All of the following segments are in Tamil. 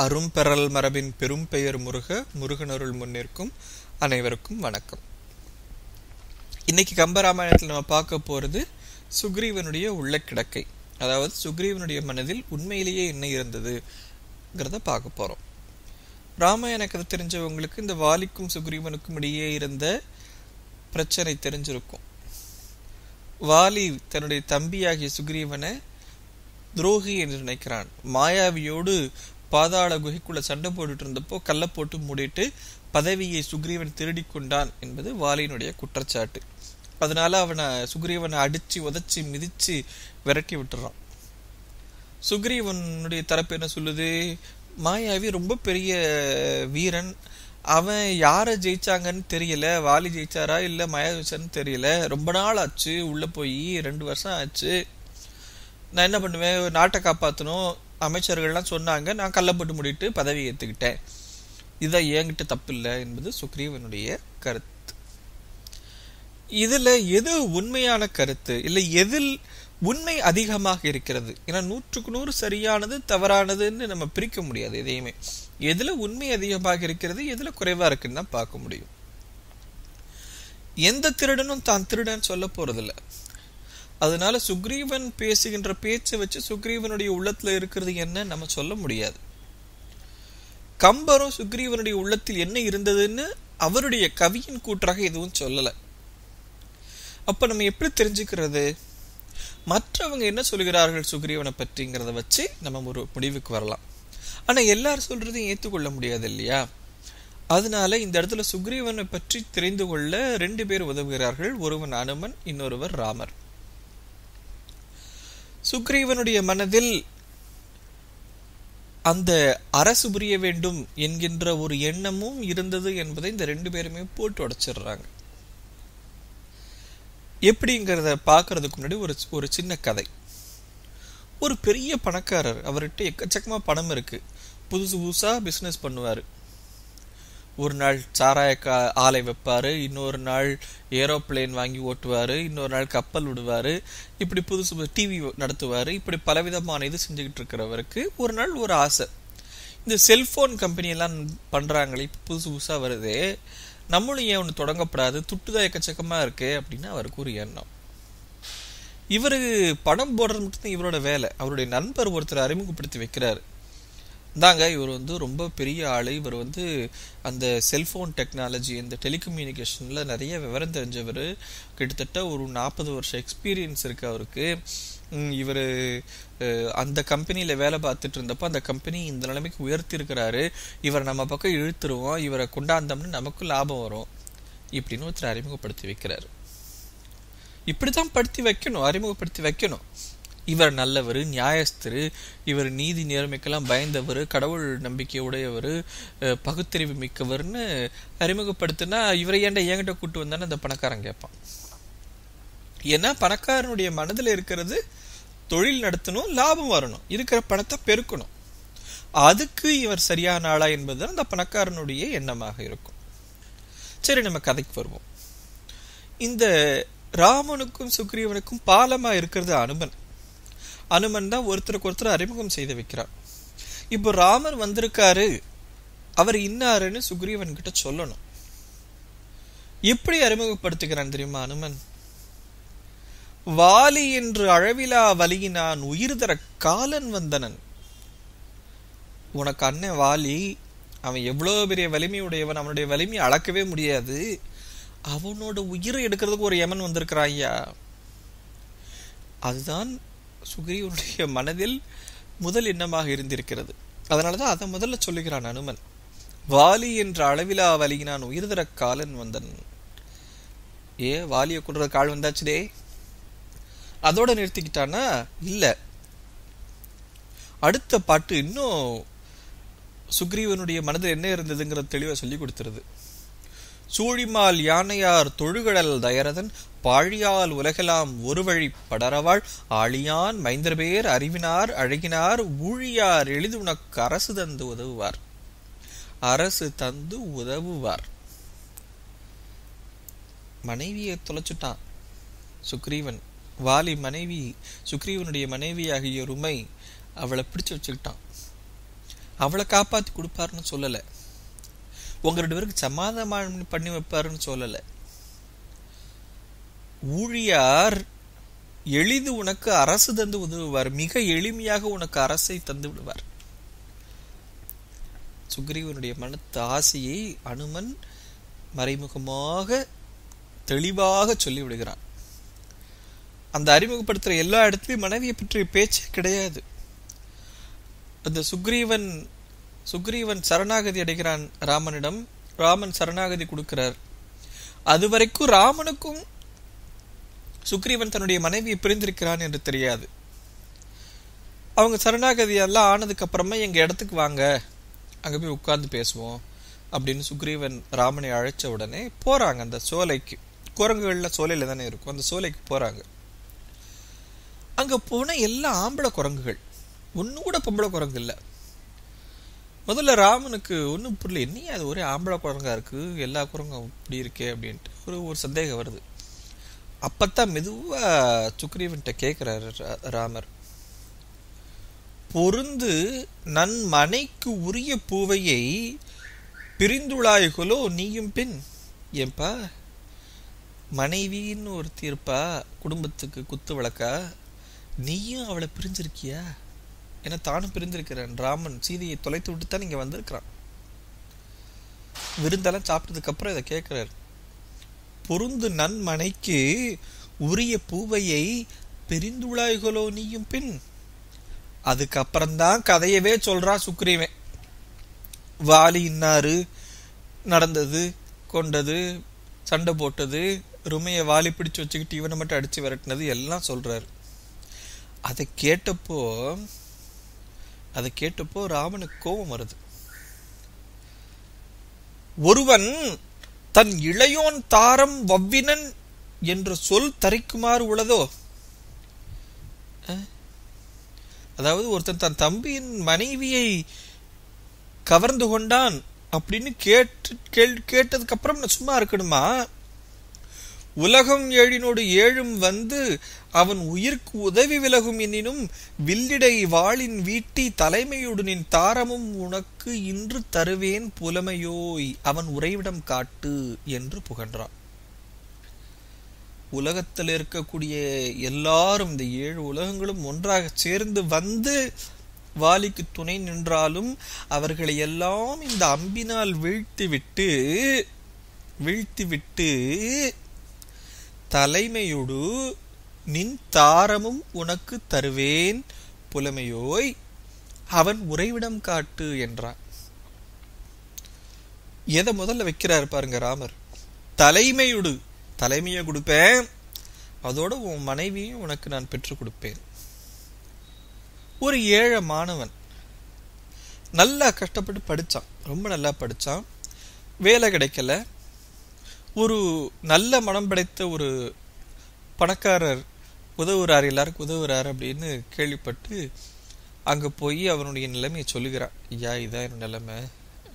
அரும்பெறல் மரபின் பெரும் பெயர் முருக முருகனருள் முன்னிற்கும் அனைவருக்கும் வணக்கம். இன்னைக்கு கம்பராமாயணத்தில் நம்ம பார்க்க போறது சுக்ரீவனுடைய உள்ள கிடக்கை. அதாவது சுக்ரீவனுடைய மனதில் உண்மையிலேயே என்ன இருந்ததுங்கிறத பார்க்க போறோம். ராமாயண கதை தெரிஞ்சவங்களுக்கு இந்த வாலிக்கும் சுக்ரீவனுக்கும் இடையே இருந்த பிரச்சனை தெரிஞ்சிருக்கும். வாலி தன்னுடைய தம்பியாகிய சுக்ரீவனை துரோகி என்று நினைக்கிறான். மாயாவியோடு பாதாள குகைக்குள்ள சண்டை போட்டுட்டு இருந்தப்போ கல்லை போட்டு மூடிட்டு பதவியை சுக்ரீவன் திருடி கொண்டான் என்பது வாலியினுடைய குற்றச்சாட்டு. அதனால அவனை சுக்ரீவனை அடிச்சு உதச்சி மிதிச்சு விரட்டி விட்டுறான். சுக்ரீவனுடைய தரப்பு என்ன சொல்லுது? மாயாவி ரொம்ப பெரிய வீரன். அவன் யாரை ஜெயிச்சாங்கன்னு தெரியல. வாலி ஜெயிச்சாரா இல்லை மாயா ஜெயிச்சான்னு தெரியல. ரொம்ப நாள் ஆச்சு. உள்ளே போய் ரெண்டு வருஷம் ஆச்சு. நான் என்ன பண்ணுவேன்? நாட்டை காப்பாற்றணும் அமைச்சர்கள்லாம் சொன்னாங்க நான் கள்ளப்பட்டு முடிட்டு பதவி ஏற்றுக்கிட்டேன் இதான் என்கிட்ட தப்பு இல்லை என்பது சுக்ரீவனுடைய கருத்து. இதில் எது உண்மையான கருத்து? இல்லை எதில் உண்மை அதிகமாக இருக்கிறது? ஏன்னா நூற்றுக்கு நூறு சரியானது தவறானதுன்னு நம்ம பிரிக்க முடியாது எதையுமே. எதில் உண்மை அதிகமாக இருக்கிறது எதில் குறைவா இருக்குன்னு தான் பார்க்க முடியும். எந்த திருடனும் தான் திருடன் சொல்ல போறதில்லை. அதனால சுக்ரீவன் பேசுகின்ற பேச்சை வச்சு சுக்ரீவனுடைய உள்ளத்துல இருக்கிறது என்ன நம்ம சொல்ல முடியாது. கம்பரும் சுக்ரீவனுடைய உள்ளத்தில் என்ன இருந்ததுன்னு அவருடைய கவியின் கூற்றாக எதுவும் சொல்லல. அப்ப நம்ம எப்படி தெரிஞ்சுக்கிறது? மற்றவங்க என்ன சொல்கிறார்கள் சுக்ரீவனை பற்றிங்கிறத வச்சு நம்ம ஒரு முடிவுக்கு வரலாம். ஆனா எல்லாரும் சொல்றதையும் ஏற்றுக்கொள்ள முடியாது இல்லையா? அதனால இந்த இடத்துல சுக்ரீவனை பற்றி தெரிந்து கொள்ள ரெண்டு பேர் உதவுகிறார்கள். ஒருவன் அனுமன் இன்னொருவர் ராமர். சுக்ரீவனுடைய மனதில் அந்த அரசு புரிய வேண்டும் என்கின்ற ஒரு எண்ணமும் இருந்தது என்பதை இந்த ரெண்டு பேருமே போட்டு உடைச்சிடுறாங்க. எப்படிங்கிறத பார்க்கறதுக்கு முன்னாடி ஒரு ஒரு சின்ன கதை. ஒரு பெரிய பணக்காரர் அவர்கிட்ட எக்கச்சக்கமாக பணம் இருக்கு. புதுசு புதுசாக பிஸ்னஸ் பண்ணுவார். ஒரு நாள் சாராய கா ஆலை வைப்பார் இன்னொரு நாள் ஏரோப்ளேன் வாங்கி ஓட்டுவார் இன்னொரு நாள் கப்பல் விடுவார் இப்படி புதுசு டிவி நடத்துவார் இப்படி பலவிதமான இது செஞ்சுக்கிட்டு இருக்கிறவருக்கு ஒரு நாள் ஒரு ஆசை. இந்த செல்ஃபோன் கம்பெனியெல்லாம் பண்ணுறாங்களே இப்போ புதுசு புதுசாக வருதே நம்மளும் ஏன் ஒன்று தொடங்கப்படாது துட்டுதான் எக்கச்சக்கமாக இருக்குது அப்படின்னு அவருக்கு ஒரு எண்ணம். இவரு பணம் போடுறது மட்டும்தான் இவரோட வேலை. அவருடைய நண்பர் ஒருத்தர் அறிமுகப்படுத்தி வைக்கிறாரு. தாங்க இவர் வந்து ரொம்ப பெரிய ஆளு. இவர் வந்து அந்த செல்ஃபோன் டெக்னாலஜி இந்த டெலிகம்யூனிகேஷனில் நிறைய விவரம் தெரிஞ்சவர். கிட்டத்தட்ட ஒரு நாற்பது வருஷம் எக்ஸ்பீரியன்ஸ் இருக்குது அவருக்கு. இவர் அந்த கம்பெனியில் வேலை பார்த்துட்டு இருந்தப்போ அந்த கம்பெனி இந்த நிலைமைக்கு உயர்த்தி இருக்கிறாரு இவரை நம்ம பக்கம் இழுத்துருவோம். இவரை கொண்டாந்தோம்னு நமக்கும் லாபம் வரும் இப்படின்னு ஒருத்தர் அறிமுகப்படுத்தி வைக்கிறாரு. இப்படி தான் படுத்தி வைக்கணும் அறிமுகப்படுத்தி வைக்கணும். இவர் நல்லவர் நியாயஸ்தர். இவர் நீதி நேர்மைக்கெல்லாம் பயந்தவர் கடவுள் நம்பிக்கை உடையவர் பகுத்தறிவு மிக்கவர்னு அறிமுகப்படுத்தினா இவரை ஏன்டா என்கிட்ட கூட்டு வந்தானே அந்த பணக்காரன் கேட்பான். ஏன்னா பணக்காரனுடைய மனதில் இருக்கிறது தொழில் நடத்தணும் லாபம் வரணும். இருக்கிற பணத்தை பெருக்கணும். அதுக்கு இவர் சரியான ஆளா என்பதுதான் அந்த பணக்காரனுடைய எண்ணமாக இருக்கும். சரி நம்ம கதைக்கு வருவோம். இந்த ராமனுக்கும் சுக்ரீவனுக்கும் பாலமா இருக்கிறது அனுமன் அனுமன் தான் ஒருத்தருக்கு ஒருத்தர் அறிமுகம் செய்து வைக்கிறார். இப்போ ராமர் வந்திருக்காரு. அவர் இன்னாருன்னு சுக்ரீவன் கிட்ட சொல்லணும். எப்படி அறிமுகப்படுத்துகிறான் தெரியுமா அனுமன்? வாலி என்று அழவிலா வலியினான் உயிர் தர காலன் வந்தனன். உனக்கு அண்ணன் வாலி அவன் எவ்வளவு பெரிய வலிமை உடையவன் அவனுடைய வலிமையை அளக்கவே முடியாது. அவனோட உயிரை எடுக்கிறதுக்கு ஒரு யமன் வந்திருக்கிறான் ஐயா. அதுதான் சுக்ரீவனுடைய மனதில் முதல் எண்ணமாக இருந்திருக்கிறது. அதனாலதான் அதை முதல்ல சொல்லுகிறான் அனுமன். வாலி என்ற அளவிலா வலியினான் உயிர் தர காலன் வந்தன். ஏ வாலியை கொன்ற கால் வந்தாச்சுடே. அதோட நிறுத்திக்கிட்டானா இல்ல. அடுத்த பாட்டு இன்னும் சுக்ரீவனுடைய மனதில் என்ன இருந்ததுங்கிற தெளிவா சொல்லி கொடுத்துருது. சூழிமால் யானையார் தொழுகடல் தயரதன் பாழியால் உலகெல்லாம் ஒரு வழி படரவாள். ஆழியான் மைந்தர்பேர் அறிவினார் அழகினார் ஊழியார் எளிதுனக்கு அரசு தந்து உதவுவார். அரசு தந்து உதவுவார். மனைவியை தொலைச்சுட்டான் சுக்ரீவன். வாலி மனைவி சுக்ரீவனுடைய மனைவியாகிய ருமை அவளை பிடிச்சு வச்சுக்கிட்டான். அவளை காப்பாத்தி கொடுப்பாருன்னு சொல்லல. உங்க ரெண்டு பேருக்கு சமாதானம் பண்ணி வைப்பாருன்னு சொல்லல. ஊழியார் எளிது உனக்கு அரசு தந்து உதவுவார். மிக எளிமையாக உனக்கு அரசை தந்து விடுவார். சுக்ரீவனுடைய மனத்து ஆசையை அனுமன் மறைமுகமாக தெளிவாக சொல்லி விடுகிறான் அந்த அறிமுகப்படுத்துற எல்லா இடத்துலையும் மனைவியை பற்றிய பேச்சு கிடையாது. அந்த சுக்ரீவன் சுக்ரீவன் சரணாகதி அடைகிறான் ராமனிடம். ராமன் சரணாகதி கொடுக்கிறார். அது வரைக்கும் ராமனுக்கும் சுக்ரீவன் தன்னுடைய மனைவியை பிரிந்திருக்கிறான் என்று தெரியாது. அவங்க சரணாகதி எல்லாம் ஆனதுக்கு அப்புறமா எங்க இடத்துக்கு வாங்க. அங்க போய் உட்கார்ந்து பேசுவோம் அப்படின்னு சுக்ரீவன் ராமனை அழைச்ச உடனே போறாங்க அந்த சோலைக்கு. குரங்குகள்ல சோலையில தானே இருக்கும். அந்த சோலைக்கு போறாங்க. அங்க போன எல்லாம் ஆம்பளை குரங்குகள். ஒன்று கூட பொம்பளை குரங்கு இல்லை. முதல்ல ராமனுக்கு ஒன்றும் புரியல. என்னையே அது ஒரே ஆம்பளை குரங்கா இருக்குது எல்லா குரங்கும் இப்படி இருக்கே அப்படின்ட்டு ஒரு ஒரு சந்தேகம் வருது. அப்பத்தான் மெதுவாக சுக்ரீவன்கிட்ட கேட்குறாரு ரா- ராமர். பொருந்து நன் மனைக்கு உரிய பூவையை பிரிந்துளாய்களோ நீயும் பின். ஏன்பா? மனைவின்னு ஒரு தீர்ப்பா குடும்பத்துக்கு குத்து வழக்கா? நீயும் அவளை பிரிஞ்சிருக்கியா? என தானும் பிரிந்திருக்கிறேன். ராமன் சீதையை தொலைத்து விட்டு தான் இங்கே வந்திருக்கிறான். விருந்தெல்லாம் சாப்பிட்டதுக்கு அப்புறம் இதை கேட்கிறாரு. பொருந்து நன்மனைக்கு உரிய பூவையை பிரிந்துளாய்களோ நீயும் பின்? அதுக்கப்புறம்தான் கதையவே சொல்றான் சுக்ரீவன். வாலி இன்னாரு நடந்தது கொண்டது சண்டை போட்டது ருமையை வாலி பிடிச்சு வச்சுக்கிட்டு இவனை மட்டும் அடிச்சு விரட்டினது எல்லாம் சொல்றாரு. அதை கேட்டப்போ அதை கேட்டப்போ ராமனுக்கு கோபம் வருது. ஒருவன் தன் இளையோன் தாரம் வவ்வினன் என்ற சொல் தரிக்குமாறு உள்ளதோ? அதாவது ஒருத்தன் தன் தம்பியின் மனைவியை கவர்ந்து கொண்டான் அப்படின்னு கேட்டு கேள் கேட்டதுக்கு அப்புறம் நான் சும்மா இருக்கணுமா? உலகம் ஏழினோடு ஏழும் வந்து அவன் உயிர்க்கு உதவி விலகும் எனினும் வில்லிடை வாளின் வீட்டி தலைமையுடனின் தாரமும் உனக்கு இன்று தருவேன் புலமையோய். அவன் உறைவிடம் காட்டு என்று புகன்றான். உலகத்தில் இருக்கக்கூடிய எல்லாரும் இந்த ஏழு உலகங்களும் ஒன்றாக சேர்ந்து வந்து வாலிக்கு துணை நின்றாலும் அவர்களை எல்லாம் இந்த அம்பினால் வீழ்த்திவிட்டு வீழ்த்திவிட்டு தலைமையொடு நின் தாரமும் உனக்கு தருவேன் புலமையோய் அவன் உறைவிடம் காட்டு என்றான். எதை முதல்ல வைக்கிறார் பாருங்க ராமர். தலைமையுடு தலைமையை கொடுப்பேன் அதோட உன் மனைவியும் உனக்கு நான் பெற்றுக் கொடுப்பேன். ஒரு ஏழை மாணவன் நல்லா கஷ்டப்பட்டு படித்தான் ரொம்ப நல்லா படித்தான் வேலை கிடைக்கல ஒரு நல்ல மனம் படைத்த ஒரு பணக்காரர் உதவுறார் எல்லாருக்கும் உதவுறார் அப்படின்னு கேள்விப்பட்டு அங்கே போய் அவனுடைய நிலைமையை சொல்லுகிறான் ஐயா இதான் என் நிலைமை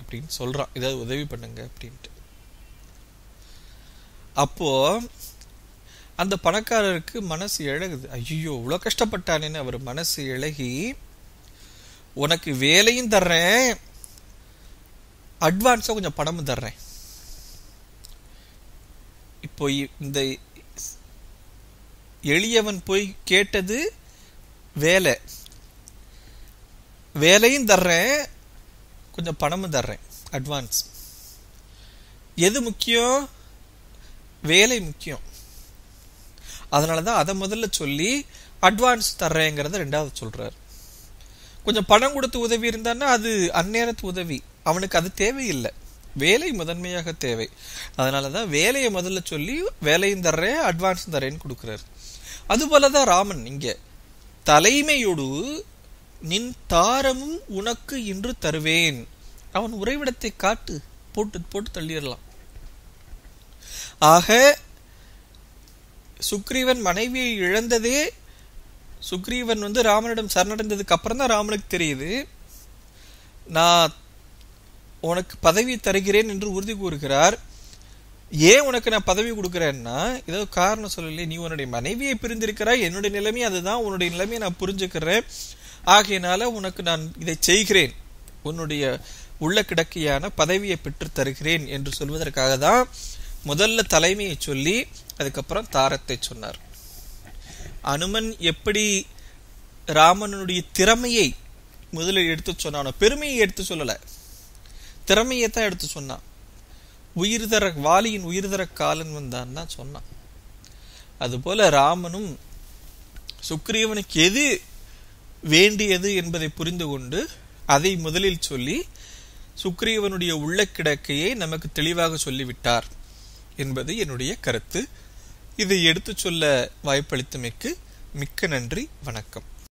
அப்படின்னு சொல்கிறான் ஏதாவது உதவி பண்ணுங்க அப்படின்ட்டு. அப்போ அந்த பணக்காரருக்கு மனசு இழகுது. ஐயோ இவ்வளோ கஷ்டப்பட்டானேன்னு அவர் மனசு இழகி உனக்கு வேலையும் தர்றேன் அட்வான்ஸாக கொஞ்சம் பணமும் தர்றேன். போய் இந்த எளியவன் போய் கேட்டது வேலை. வேலையும் தர்றேன் கொஞ்சம் பணமும் தர்றேன் அட்வான்ஸ் எது முக்கியம்? வேலை முக்கியம். அதனால தான் அதை முதல்ல சொல்லி அட்வான்ஸ் தர்றேங்கிறத ரெண்டாவது சொல்கிறார் கொஞ்சம் பணம் கொடுத்து உதவி இருந்தான்னா அது அந்நேரத்து உதவி. அவனுக்கு அது தேவையில்லை. வேலை முதன்மையாக தேவை. அதனால தான் வேலையை முதல்ல சொல்லி வேலையும் தர்றேன் அட்வான்ஸும் தரேன்னு கொடுக்குறாரு. அதுபோல தான் ராமன் இங்கே. தலைமையோடு நின் தாரமும் உனக்கு இன்று தருவேன். அவன் உறைவிடத்தை காட்டு போட்டு போட்டு தள்ளிடலாம். ஆக சுக்ரீவன் மனைவியை இழந்ததே சுக்ரீவன் வந்து ராமனிடம் சரணடைந்ததுக்கு அப்புறம் தான் ராமனுக்கு தெரியுது. நான் உனக்கு பதவி தருகிறேன் என்று உறுதி கூறுகிறார். ஏன் உனக்கு நான் பதவி கொடுக்குறேன்னா ஏதோ காரணம் சொல்லலையே நீ உன்னுடைய மனைவியை பிரிந்திருக்கிறாய் என்னுடைய நிலைமை அதுதான் உன்னுடைய நிலைமையை நான் புரிஞ்சுக்கிறேன். ஆகையினால உனக்கு நான் இதை செய்கிறேன். உன்னுடைய உள்ள கிடக்கையான பதவியை பெற்று தருகிறேன் என்று சொல்வதற்காக தான் முதல்ல தலைமையை சொல்லி அதுக்கப்புறம் தாரத்தை சொன்னார். அனுமன் எப்படி ராமனுடைய திறமையை முதலில் எடுத்து சொன்னானோ பெருமையை எடுத்து சொல்லலை. திறமையை தான் எடுத்து சொன்னான். உயிர் தர வாலியின் உயிர் தர காலன் வந்தான் தான் சொன்னான். அதுபோல ராமனும் சுக்ரீவனுக்கு எது வேண்டியது என்பதை புரிந்து கொண்டு அதை முதலில் சொல்லி சுக்ரீவனுடைய உள்ள கிடக்கையை நமக்கு தெளிவாக சொல்லிவிட்டார் என்பது என்னுடைய கருத்து. இதை எடுத்துச் சொல்ல வாய்ப்பளித்தமைக்கு மிக்க நன்றி வணக்கம்.